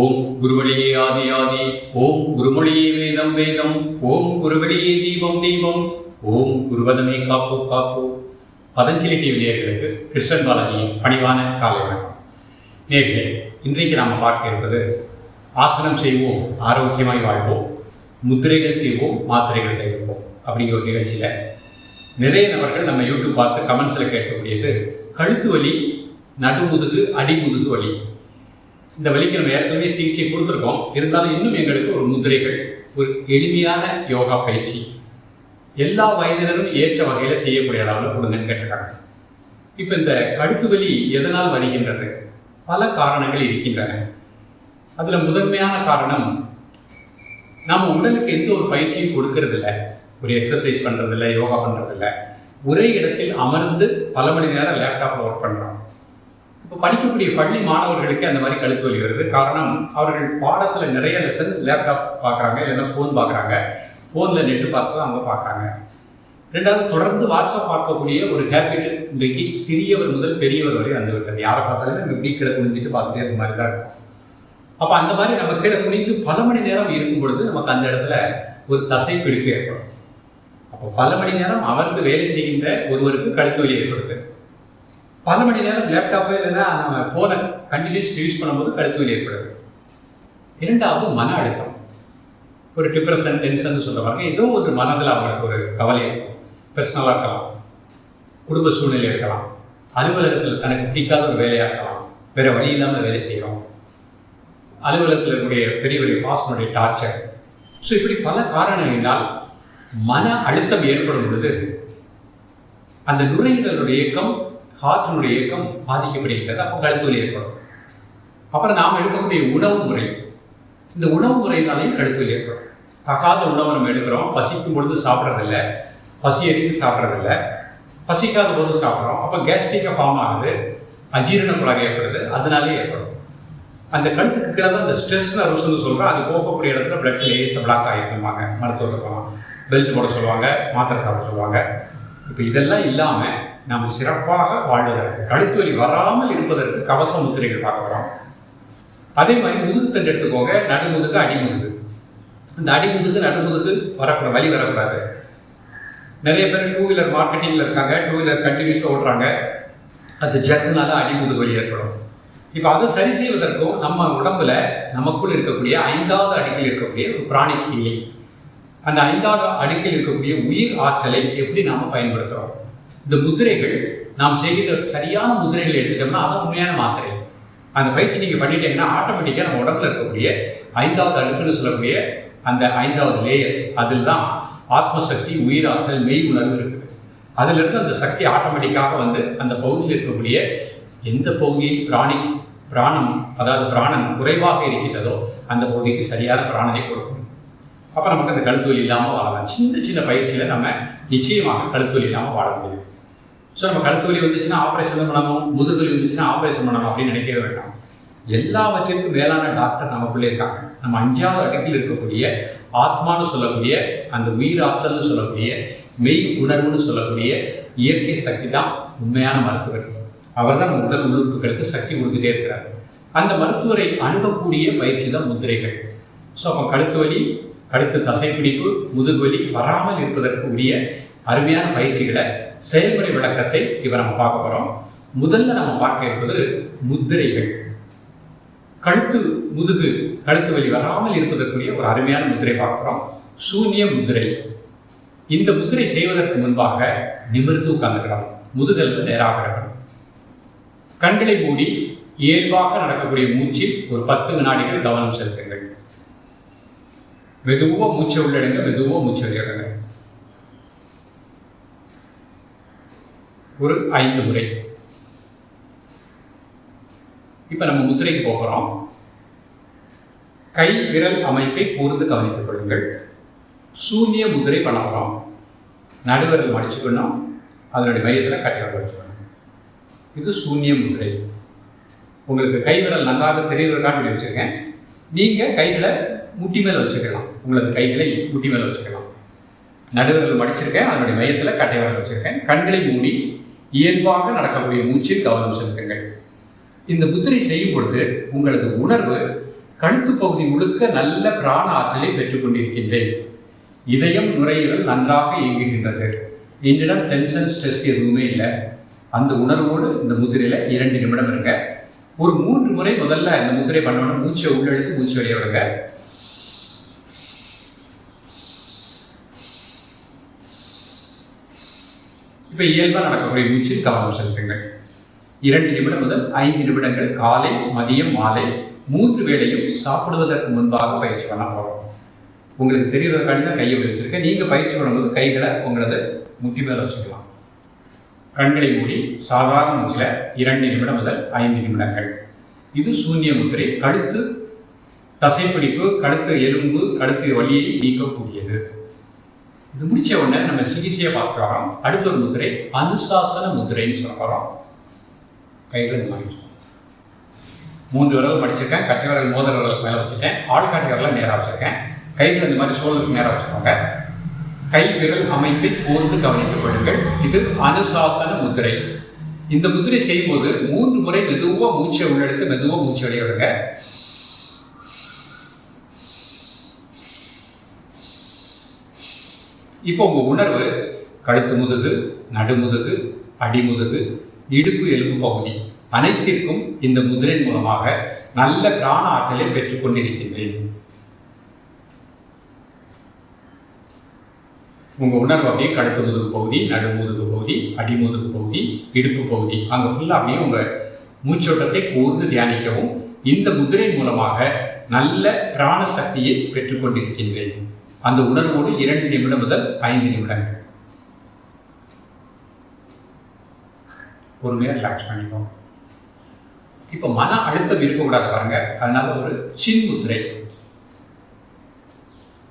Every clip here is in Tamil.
ஓம் குருவழியே ஆதி ஆதி ஓம் குருமொழியே வேதம் வேதம் ஓம் குருவழியே தீபம் தீபம் ஓம் குருவதமே காப்பு காப்பு. பதஞ்சலி டிவி நேயர்களுக்கு கிருஷ்ணன் பாலாஜியின் பணிவான காலை வணக்கம். நேர்களே இன்றைக்கு நாம் பார்க்க இருப்பது ஆசனம் செய்வோம் ஆரோக்கியமாய் வாழ்வோம் முத்திரைகள் செய்வோம் மாத்திரைகள் தவிர்ப்போம் அப்படிங்கிற ஒரு நிகழ்ச்சியில் நிறைய நபர்கள் நம்ம யூடியூப் பார்த்து கமெண்ட்ஸில் கேட்கக்கூடியது கழுத்து வலி நடுமுதுகு அடிமுதுகு வலி. இந்த வலிக்கு நம்ம ஏற்கனவே சிகிச்சை கொடுத்துருக்கோம். இருந்தாலும் இன்னும் எங்களுக்கு ஒரு முதிரைகள் ஒரு எளிமையான யோகா பயிற்சி. எல்லா வயதினரும் ஏற்ற வகையில் செய்யக்கூடிய அளவில் கொடுங்கன்னு கேட்டிருக்காங்க. இப்போ இந்த கழுத்து வலி எதனால் வருகின்றது? பல காரணங்கள் இருக்கின்றன. அதில் முதன்மையான காரணம் நம்ம உடலுக்கு எந்த ஒரு பயிற்சியும் கொடுக்கறதில்ல. ஒரு எக்ஸசைஸ் பண்ணுறதில்ல யோகா பண்ணுறதில்ல ஒரே இடத்தில் அமர்ந்து பல மணி நேரம் லேப்டாப்பில் ஒர்க் பண்ணுறோம் இப்போ படிக்கக்கூடிய பள்ளி மாணவர்களுக்கு அந்த மாதிரி கழுத்து வலி வருது. காரணம் அவர்கள் பாடத்தில் நிறைய லெசன் லேப்டாப் பார்க்குறாங்க இல்லைன்னா ஃபோன் பார்க்குறாங்க ஃபோனில் நெட்டு பார்த்து தான் அவங்க பார்க்குறாங்க ரெண்டாவது தொடர்ந்து வாட்ஸ்அப் பார்க்கக்கூடிய ஒரு ஹேபிட் இன்றைக்கு சிறியவர் முதல் பெரியவர் வரை வந்து விட்டது. யாரை பார்த்தாலும் நம்ம இப்படி கிட குனிஞ்சிட்டு பார்த்துட்டே இருக்க மாதிரி தான் இருக்கும். அப்போ அந்த மாதிரி நம்ம கீழே குனிந்து பல மணி நேரம் இருக்கும் பொழுது நமக்கு அந்த இடத்துல ஒரு தசை பிடிப்பு ஏற்படும். அப்போ பல மணி நேரம் அமர்ந்து வேலை செய்கின்ற ஒருவருக்கு கழுத்து வலி ஏற்படுது. பல மணி நேரம் லேப்டாப்போ இல்லைன்னா நம்ம ஃபோனை கண்டினியூஸ் யூஸ் பண்ணும்போது கழுத்து ஏற்படுது. இரண்டாவது மன அழுத்தம். ஒரு டிப்ரெஷன் டென்ஷன் சொல்லுவாங்க ஏதோ ஒரு மனதில் அவங்களுக்கு ஒரு கவலை இருக்கும் பர்சனலாக இருக்கலாம். குடும்ப சூழ்நிலை இருக்கலாம். அலுவலகத்தில் தனக்கு பிடிக்காத ஒரு வேலையாக இருக்கலாம். வேறு வழி இல்லாமல் வேலை செய்கிறோம் அலுவலகத்தில் இருக்கக்கூடிய பெரிய பெரிய பாசனுடைய டார்ச்சர் ஸோ இப்படி பல காரணங்களினால் மன அழுத்தம் ஏற்படும் பொழுது அந்த நுரையீரலுடைய இயக்கம் காற்றினுடைய இயக்கம் பாதிக்கப்படுகின்றது. அப்போ கழுத்து வலி ஏற்படும். அப்புறம் நாம் எடுக்கக்கூடிய உணவு முறை. இந்த உணவு முறையினாலையும் கழுத்து வலி ஏற்படும். தகாத உணவை நம்ம எடுக்கிறோம். பசிக்கும் பொழுது சாப்பிட்றதில்ல. பசி எதுக்கு சாப்பிட்றதில்ல. பசிக்காத போது சாப்பிட்றோம். அப்போ கேஸ்ட்ரிக்காக ஃபார்ம் ஆகுது. அஜீரண குழாய் ஏற்படுது. அதனாலே ஏற்படும். அந்த கழுத்துக்கு கீழே தான் அந்த ஸ்ட்ரெஸ் நர்வஸ்ன்னு சொல்கிறோம் அது போகக்கூடிய இடத்துல பிளட் லேஸ் பிளாக் ஆகிருக்குமாங்க மருத்துவர் இருக்கலாம் பெல்ட் போட சொல்லுவாங்க. மாத்திரை சாப்பிட சொல்லுவாங்க. இப்போ இதெல்லாம் இல்லாமல் நாம் சிறப்பாக வாழ்வதற்கு கழுத்து வலி வராமல் இருப்பதற்கு கவச முத்திரைகள் பார்க்க வரோம். அதே மாதிரி முதுகு தண்டு எடுத்துக்கோங்க நடுமுதுகு அடிமுதுகு. இந்த அடிமுதுகு நடுமுதுகு வரக்கூடாது வலி வரக்கூடாது. நிறைய பேர் டூ வீலர் மார்க்கெட்டிங்கில் இருக்காங்க டூ வீலர் கண்டினியூஸாக ஓட்டுறாங்க. அது ஜக்குனால அடிமுதுகு வலி ஏற்படும். இப்போ அதை சரி செய்வதற்கும் நம்ம உடம்புல நமக்குள் இருக்கக்கூடிய ஐந்தாவது அடுக்கில் இருக்கக்கூடிய ஒரு பிராணி கீழே அந்த ஐந்தாவது அடுக்கில் இருக்கக்கூடிய உயிர் ஆற்றலை எப்படி நாம் பயன்படுத்துகிறோம் இந்த முதிரைகள் நாம் செய்கிற சரியான முதிரைகள் எடுத்துட்டோம்னா அதான் உண்மையான மாத்திரை. அந்த பயிற்சி நீங்கள் பண்ணிட்டீங்கன்னா ஆட்டோமேட்டிக்காக நம்ம உடம்புல இருக்கக்கூடிய ஐந்தாவது அடுக்குன்னு சொல்லக்கூடிய அந்த ஐந்தாவது லேயர் அதில் தான் ஆத்மசக்தி உயிராற்றல் மெய் உணர்வு இருக்குது. அதிலிருந்து அந்த சக்தி ஆட்டோமேட்டிக்காக வந்து அந்த பகுதியில் இருக்கக்கூடிய எந்த பகுதியில் பிராணி பிராணம் அதாவது பிராணன் குறைவாக இருக்கின்றதோ அந்த பகுதிக்கு சரியான பிராணனை கொடுக்கும். அப்போ நமக்கு அந்த கழுத்து வலி இல்லாமல் வாழலாம். சின்ன சின்ன பயிற்சியில் நம்ம நிச்சயமாக கழுத்து வலி இல்லாமல் வாழ முடியும். ஸோ நம்ம கழுத்து வலி வந்துச்சுன்னா ஆப்ரேஷன் பண்ணணும் முதுகு வலி வந்துச்சுன்னா ஆப்ரேஷன் பண்ணணும் அப்படின்னு நினைக்கவே வேண்டாம். எல்லாவற்றிற்கும் மேலான டாக்டர் நமக்குள்ளே இருக்காங்க. நம்ம அஞ்சாவது அடுக்கில் இருக்கக்கூடிய ஆத்மான்னு சொல்லக்கூடிய அந்த உயிர் ஆற்றல்னு சொல்லக்கூடிய மெய் உணர்வுன்னு சொல்லக்கூடிய இயற்கை சக்தி தான் உண்மையான மருத்துவர். அவர் தான் நம்ம உடல் உறுப்புகளுக்கு சக்தி கொடுத்துட்டே இருக்கிறார். அந்த மருத்துவரை அணுகக்கூடிய பயிற்சி தான் முத்திரைகள். ஸோ அப்போ கழுத்து வலி அடுத்து தசைப்பிடிப்பு முதுகுவலி வராமல் இருப்பதற்கு உரிய அருமையான பயிற்சிகளை செயல்முறை விளக்கத்தை இப்போ நம்ம பார்க்க போகிறோம் முதல்ல நம்ம பார்க்க இருப்பது முத்திரைகள். கழுத்து முதுகு கழுத்து வலி வராமல் இருப்பதற்குரிய ஒரு அருமையான முத்திரை பார்க்குறோம் சூன்ய முத்திரை. இந்த முத்திரை செய்வதற்கு முன்பாக நிமிர்ந்து உட்கார்ந்துக்கலாம் முதுகெலும்பு நேராக இருக்கணும். கண்களை மூடி இயல்பாக நடக்கக்கூடிய மூச்சில் ஒரு பத்து வினாடிகள் கவனம் செலுத்துங்கள். மெதுவாக மூச்சை உள்ளடுங்க மெதுவாக மூச்சை வெளியிடுங்க ஒரு ஐந்து முறை. இப்போ நம்ம முத்திரைக்கு போகிறோம். கை விரல் அமைப்பை கூர்ந்து கவனித்துக் கொள்ளுங்கள். சூன்ய முதிரை பண்ண போகிறோம் மடிச்சுக்கணும். அதனுடைய மையத்தில் கட்டி வச்சுக்கணும். இது சூன்ய முதிரை உங்களுக்கு கை விரல் நன்றாக தெரிவதற்காக இப்படி வச்சுருக்கேன். நீங்கள் கைகளை முட்டி மேலே வச்சுக்கலாம். உங்களது கைகளை முட்டி மேலே வச்சுக்கலாம். நடுவர்கள் மடிச்சிருக்கேன் அதனுடைய மையத்தில் கட்டை விரல் வச்சிருக்கேன். கண்களை மூடி இயல்பாக நடக்கக்கூடிய மூச்சில் கவனம் செலுத்துங்கள். இந்த முத்திரை செய்யும் பொழுது உங்களது உணர்வு கழுத்து பகுதி முழுக்க நல்ல பிராண ஆற்றலை பெற்றுக்கொண்டிருக்கின்றேன் இதயம் நுரையீரல் நன்றாக இயங்குகின்றது. என்னிடம் டென்ஷன் ஸ்ட்ரெஸ் எதுவுமே இல்லை. அந்த உணர்வோடு இந்த முதிரையில் இரண்டு நிமிடம் இருங்க. ஒரு மூன்று முறை முதல்ல இந்த முதிரை பண்ணணும். மூச்சை உள்ளெடுத்து மூச்சு வெளியே விடுங்க. இப்போ இயல்பாக நடக்கக்கூடிய மூச்சில் கவனம் செலுத்துங்கள். இரண்டு நிமிடம் முதல் ஐந்து நிமிடங்கள் காலை மதியம் மாலை. மூன்று வேளையும் சாப்பிடுவதற்கு முன்பாக பயிற்சி பண்ண போகிறோம் உங்களுக்கு தெரியறதுக்காண்டி தான் கையை வச்சிருக்கேன் நீங்கள் பயிற்சி பண்ணும்போது கைகளை உங்களது முட்டி மேலே வச்சுக்கலாம். கண்களை மூடி சாதாரண மூச்சில் இரண்டு நிமிடம் முதல் ஐந்து நிமிடங்கள். இது சூன்ய முத்திரை. கழுத்து தசைப்பிடிப்பு கழுத்து எலும்பு கழுத்து வலியை நீக்கக்கூடியது. இது முடிச்ச உடனே நம்ம சிகிச்சையை பார்க்குறோம் அடுத்த ஒரு முதிரை அனுசாசன முதிரைன்னு சொல்ல போகிறோம் கையில் இந்த மாதிரி மூன்று விரல் படிச்சிருக்கேன் கட்டை விரல் மோதிர விரலுக்கு மேலே வச்சுட்டேன். ஆள்காட்டி விரலாம் நேராக வச்சுருக்கேன். கைகள் இந்த மாதிரி சோழருக்கு நேராக வச்சுக்கோங்க. கை விரல் அமைப்பை கூர்ந்து கவனித்துக் கொள்ளுங்கள். இது அனுசாசன முதிரை இந்த முதிரை செய்யும்போது மூன்று முறை மெதுவாக மூச்சை உள்ளெடுத்து மெதுவாக மூச்சு வெளியே இப்போ உங்க உணர்வு கழுத்து முதுகு நடுமுதுகு அடிமுதுகு இடுப்பு எலும்பு பகுதி அனைத்திற்கும் இந்த முதிரை மூலமாக நல்ல பிராண ஆற்றலை பெற்றுக் கொண்டிருக்கின்றேன். உங்க உணர்வு அப்படியே கழுத்து முதுகு பகுதி நடுமுதுகு பகுதி அடிமுதுகு பகுதி இடுப்பு பகுதி அங்க ஃபுல்லா அப்படியே உங்க மூச்சோட்டத்தை கூர்ந்து தியானிக்கவும் இந்த முதிரை மூலமாக நல்ல பிராண சக்தியை பெற்றுக்கொண்டிருக்கின்றேன் அந்த உணர்வோடு இரண்டு நிமிடம் முதல் ஐந்து நிமிடங்கள். பொறுமையாக ரிலாக்ஸ் பண்ணிக்கோங்க. இப்போ மன அழுத்தம் இருக்கக்கூடாது பாருங்க. அதனால ஒரு சின் முத்திரை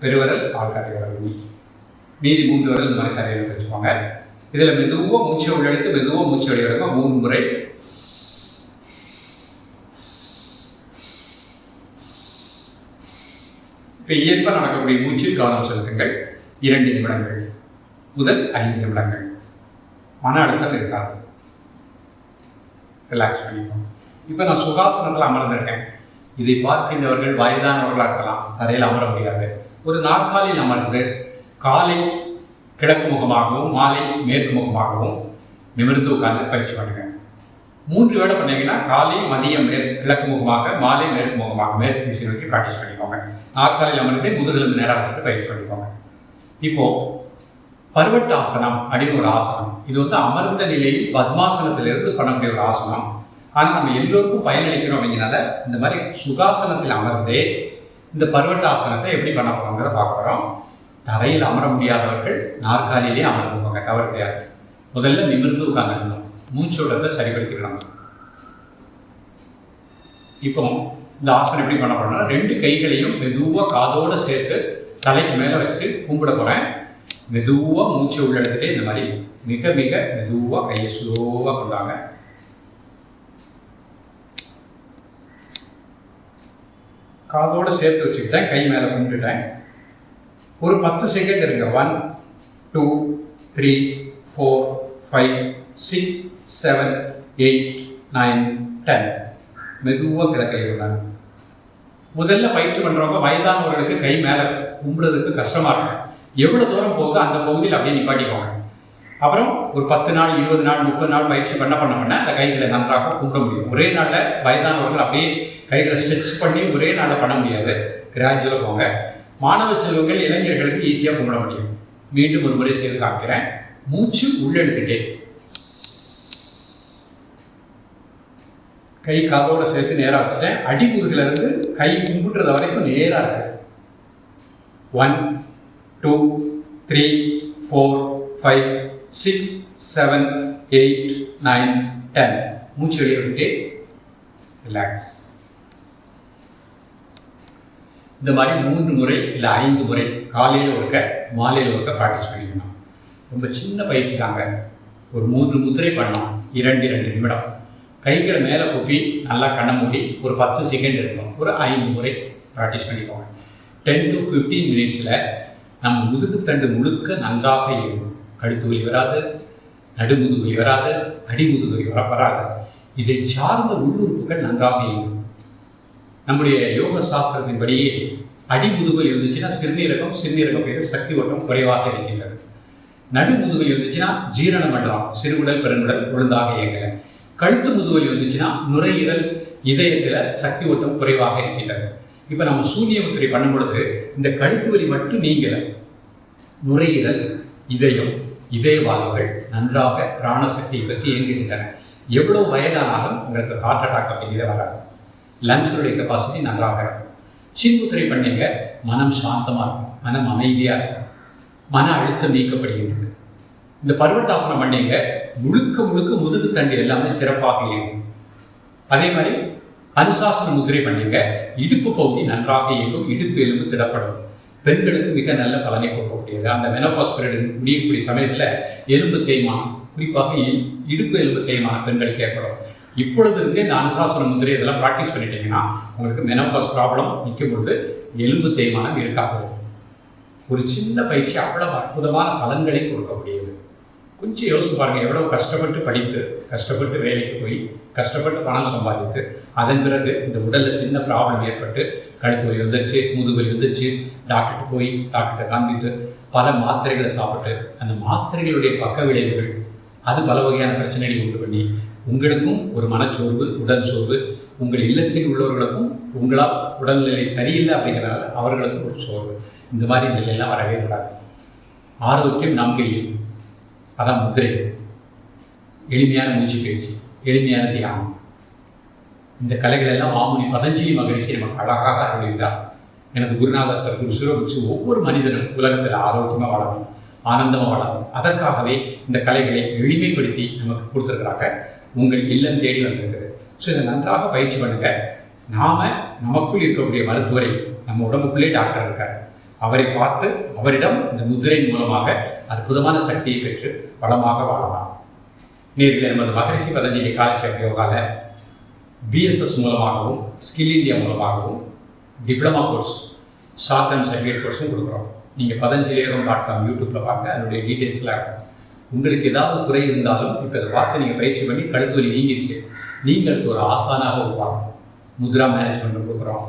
பெருவரல் ஆள்காட்டி வரல் மீதி மூன்று வரல் இந்த மாதிரி தரையில் வச்சுக்கோங்க. இதில் மெதுவாக மூச்சை உள்ளெடுத்து மெதுவாக மூச்சு வெளியிடுங்க மூணு முறை இப்போ இயல்பாக நடக்கக்கூடிய மூச்சில் கவனம் செலுத்துங்கள். இரண்டு நிமிடங்கள் முதல் ஐந்து நிமிடங்கள். மன அழுத்தம் இருக்காது ரிலாக்ஸ் பண்ணிக்கணும் இப்போ நான் சுகாசனத்தில் அமர்ந்திருக்கேன். இதை பார்க்கின்றவர்கள் வயதானவர்களாக இருக்கலாம். தரையில் அமர முடியாது. ஒரு நாற்காலியில் அமர்ந்து காலை கிழக்கு முகமாகவும் மாலை மேற்கு முகமாகவும் நிமிர்ந்து உட்கார்ந்து பயிற்சி பண்ணுங்க. மூன்று வேலை பண்ணீங்கன்னா காலை மதியம் மேற்கு கிழக்கு முகமாக மாலை மேற்கு முகமாக மேற்கு திசை நோக்கி ப்ராக்டிஸ் பண்ணிக்கோங்க. நாற்காலியில் அமர்ந்து முதுகெலும்பு நேராக வந்துட்டு பயிற்சி பண்ணிக்கோங்க. இப்போ பருவட்ட ஆசனம் அப்படின்னு ஒரு ஆசனம். இது வந்து அமர்ந்த நிலையில் பத்மாசனத்திலிருந்து பண்ணக்கூடிய ஒரு ஆசனம். ஆனால் நம்ம எல்லோருக்கும் பயனளிக்கிறோம் அப்படிங்கிறனால இந்த மாதிரி சுகாசனத்தில் அமர்ந்தே இந்த பருவட்ட ஆசனத்தை எப்படி பண்ண போகிறோங்கிறத பார்க்குறோம் தரையில் அமர முடியாதவர்கள் நாற்காலியிலே அமர்ந்துக்கோங்க தவறு கிடையாது. முதல்ல நிமிர்ந்து உட்காந்துக்கணும் மூச்சோடத்தை சரிப்படுத்திக்கலாம் இப்போ இந்த ஆசனம் எப்படி பண்ண போறோம்னா ரெண்டு கைகளையும் மெதுவாக காதோடு சேர்த்து தலைக்கு மேலே வச்சு கும்பிட போகிறேன் மெதுவாக மூச்சு உள்ள எடுத்துகிட்டே இந்த மாதிரி மிக மிக மெதுவாக கையை ஸ்லோவாக கொண்டாங்க. காதோடு சேர்த்து வச்சுக்கிட்டேன் கை மேலே கும்பிட்டுட்டேன். ஒரு பத்து செகண்ட் இருங்க. One two three four five six seven eight nine ten மெதுவாக கிழக்கை விடுறாங்க முதல்ல பயிற்சி பண்ணுறவங்க வயதானவர்களுக்கு கை மேலே கும்பிடுறதுக்கு கஷ்டமாக இருக்கும். எவ்வளோ தூரம் போகுதோ அந்த பகுதியில் அப்படியே நிப்பாட்டிக்கோங்க அப்புறம் ஒரு பத்து நாள் இருபது நாள் முப்பது நாள் பயிற்சி பண்ண பண்ண பண்ண அந்த கைகளை நன்றாக கும்பிட முடியும். ஒரே நாளில் வயதானவர்கள் அப்படியே கைகளை ஸ்ட்ரெச் பண்ணி ஒரே நாளில் பண்ண முடியாது. கிராஜுவலாக போங்க. மாணவ செல்வங்கள் இளைஞர்களுக்கு ஈஸியாக கும்பிட முடியும். மீண்டும் ஒரு முறை செய்து காமிக்கிறேன். மூச்சு உள்ளெடுத்துட்டே கை காதோட சேர்த்து நேராக வச்சுட்டேன். அடிமுதுகுல இருந்து கை கும்பிட்டுறது வரைக்கும் நேராக இருக்கு. One two three four five six seven eight nine ten மூச்சு வெளியே விட்டு ரிலாக்ஸ் இந்த மாதிரி மூன்று முறை இல்லை ஐந்து முறை காலையில் ஒருக்க மாலையில் ஒருக்க ப்ராக்டிஸ் பண்ணிக்கணும். ரொம்ப சின்ன பயிற்சி தாங்க. ஒரு மூன்று முத்திரை பண்ணலாம். இரண்டு இரண்டு நிமிடம். கைகள் மேலே குப்பி நல்லா கண்ணை மூடி ஒரு பத்து செகண்ட் இருக்கணும் ஒரு ஐந்து முறை ப்ராக்டிஸ் பண்ணிக்கோங்க. டென் டு ஃபிஃப்டீன் மினிட்ஸில் நம்ம முதுகுத்தண்டு முழுக்க நன்றாக இயங்கும். கழுத்து வலி வராது நடுமுதுகு வலி வராது அடிமுதுகு வலி வர வராது. இதை சார்ந்த உள்ளுறுப்புகள் நன்றாக இயங்கும். நம்முடைய யோக சாஸ்திரத்தின்படியே அடிமுதுகல் இருந்துச்சுன்னா சிறுநீரகம் சிறுநீரகம் போயிட்டு சக்தி ஓட்டம் குறைவாக இருக்கின்றது. நடுமுதுகல் இருந்துச்சுன்னா ஜீரண மண்டலம் சிறுகுடல் பெருங்குடல் ஒழுங்காக இயங்கலை. கழுத்து முதுகல் வந்துச்சுன்னா நுரையீரல் இதயத்தில் சக்தி ஓட்டம் குறைவாக இருக்கின்றது. இப்போ நம்ம சூரிய முத்திரை பண்ணும் பொழுது இந்த கழுத்து வலி மட்டும் நீங்கல. நுரையீரல் இதயம் இதய வாழ்வுகள் நன்றாக பிராணசக்தியை பற்றி இயங்குகின்றன. எவ்வளோ வயதானாலும் உங்களுக்கு ஹார்ட் அட்டாக் அப்படிங்கிறது வராது. லங்ஸுடைய கெப்பாசிட்டி நன்றாக இருக்கும். சின்முத்திரை பண்ணீங்க மனம் சாந்தமாக இருக்கும். மனம் அமைதியாக இருக்கும். மன அழுத்தம் நீக்கப்படுகின்றது. இந்த பருவட்டாசனம் பண்ணீங்க முழுக்க முழுக்க முதுகு தண்டு எல்லாமே சிறப்பாக இயங்கும். அதே மாதிரி அனுசாசன முதிரை பண்ணீங்க இடுப்பு பகுதி நன்றாக இயங்கும் இடுப்பு எலும்பு திடப்படும். பெண்களுக்கு மிக நல்ல பலனை கொடுக்கக்கூடியது. அந்த மெனோபாஸ் பீரியட் முடியக்கூடிய சமயத்தில் எலும்பு தேய்மானம் குறிப்பாக இடுப்பு எலும்பு தேய்மானம் பெண்களுக்கு ஏற்படும். இப்பொழுது இருந்தே இந்த அனுசாசன முதிரை இதெல்லாம் ப்ராக்டிஸ் பண்ணிட்டீங்கன்னா உங்களுக்கு மெனோபாஸ் ப்ராப்ளம் நிற்கும் பொழுது எலும்பு தேய்மானம் இருக்காது. ஒரு சின்ன பயிற்சி அவ்வளவு அற்புதமான பலன்களை கொடுக்கக்கூடியது. கொஞ்சம் யோசிச்சு பாருங்க எவ்வளவு கஷ்டப்பட்டு படித்து கஷ்டப்பட்டு வேலைக்கு போய் கஷ்டப்பட்டு பணம் சம்பாதித்து அதன் பிறகு இந்த உடலில் சின்ன ப்ராப்ளம் ஏற்பட்டு கழுத்து வலி வந்துருச்சு முதுகு வலி வந்துருச்சு டாக்டர்கிட்ட போய் டாக்டர்கிட்ட காண்பித்து பல மாத்திரைகளை சாப்பிட்டு அந்த மாத்திரைகளுடைய பக்க விளைவுகள் அது பல வகையான பிரச்சனைகளை உண்டு பண்ணி உங்களுக்கும் ஒரு மனச்சோர்வு உடல் சோர்வு உங்கள் இல்லத்தில் உள்ளவர்களுக்கும் உங்களால் உடல்நிலை சரியில்லை அப்படிங்கிறனால அவர்களுக்கும் ஒரு சோர்வு. இந்த மாதிரி நிலையெல்லாம் வரவே கூடாது. ஆரோக்கியம் நம் அதான் முத்திரை. எளிமையான மூச்சு பயிற்சி எளிமையான தியானம் இந்த கலைகள் எல்லாம் ஆமுனி பதஞ்சலி மகரிஷி நமக்கு அழகாக அருளித்தார் எனது குருநாதர் சர் குரு ஒவ்வொரு மனிதனும் உலகத்தில் ஆரோக்கியமாக வாழணும் ஆனந்தமாக வாழணும் அதற்காகவே இந்த கலைகளை எளிமைப்படுத்தி நமக்கு கொடுத்துருக்கிறாங்க. உங்கள் இல்லம் தேடி வந்திருக்குது ஸோ இதை நன்றாக பயிற்சி பண்ணுங்க. நாம நமக்குள் இருக்கக்கூடிய மருத்துவரை நம்ம உடம்புக்குள்ளே டாக்டர் இருக்கார். அவரை பார்த்து அவரிடம் இந்த முதிரையின் மூலமாக அற்புதமான சக்தியை பெற்று வளமாக வாழலாம். நேரில் நமது மகரிஷி பதஞ்சலி காலச்சேர் யோகால பிஎஸ்எஸ் மூலமாகவும் ஸ்கில் இந்தியா மூலமாகவும் diploma course short and certificate கோர்ஸும் கொடுக்குறோம். நீங்கள் பதஞ்சலி யோகம் டாட் காம் யூடியூப்பில் பார்க்க அதனுடைய டீட்டெயில்ஸ்லாம் இருக்கும் உங்களுக்கு ஏதாவது குறை இருந்தாலும் இப்போ அதை பார்த்து நீங்கள் பயிற்சி பண்ணி கழுத்து வலி நீங்கிருச்சு. நீங்கள் ஒரு ஆசானாக உருவாகும் முத்ரா மேனேஜ்மெண்ட் கொடுக்குறோம்.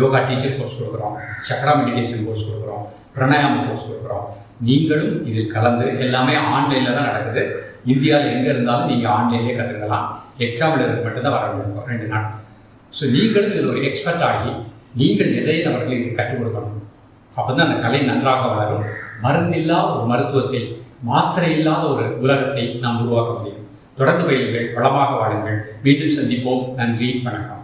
யோகா டீச்சர் கோர்ஸ் கொடுக்குறோம் சக்ரா மெடிடேஷன் கோர்ஸ் கொடுக்குறோம் பிரணாயாம கோர்ஸ் கொடுக்குறோம். நீங்களும் இதில் கலந்து எல்லாமே ஆன்லைனில் தான் நடக்குது. இந்தியாவில் எங்கே இருந்தாலும் நீங்கள் ஆன்லைன்லேயே கற்றுக்கலாம் எக்ஸாமில் எழுதுறது மட்டும்தான் வர முடியும் ரெண்டு நாள். ஸோ நீங்களும் இதில் ஒரு எக்ஸ்பர்ட் ஆகி நீங்கள் நிறைய நபர்களுக்கு இது கற்றுக் கொடுக்கணும். அப்போ தான் அந்த கலை நன்றாக வளரும். மருந்தில்லா ஒரு மருத்துவத்தை மாத்திரை இல்லாத ஒரு உலகத்தை நாம் உருவாக்க முடியும். தொடர்ந்து பயிலுங்கள் வளமாக வாழுங்கள். மீண்டும் சந்திப்போம். நன்றி வணக்கம்.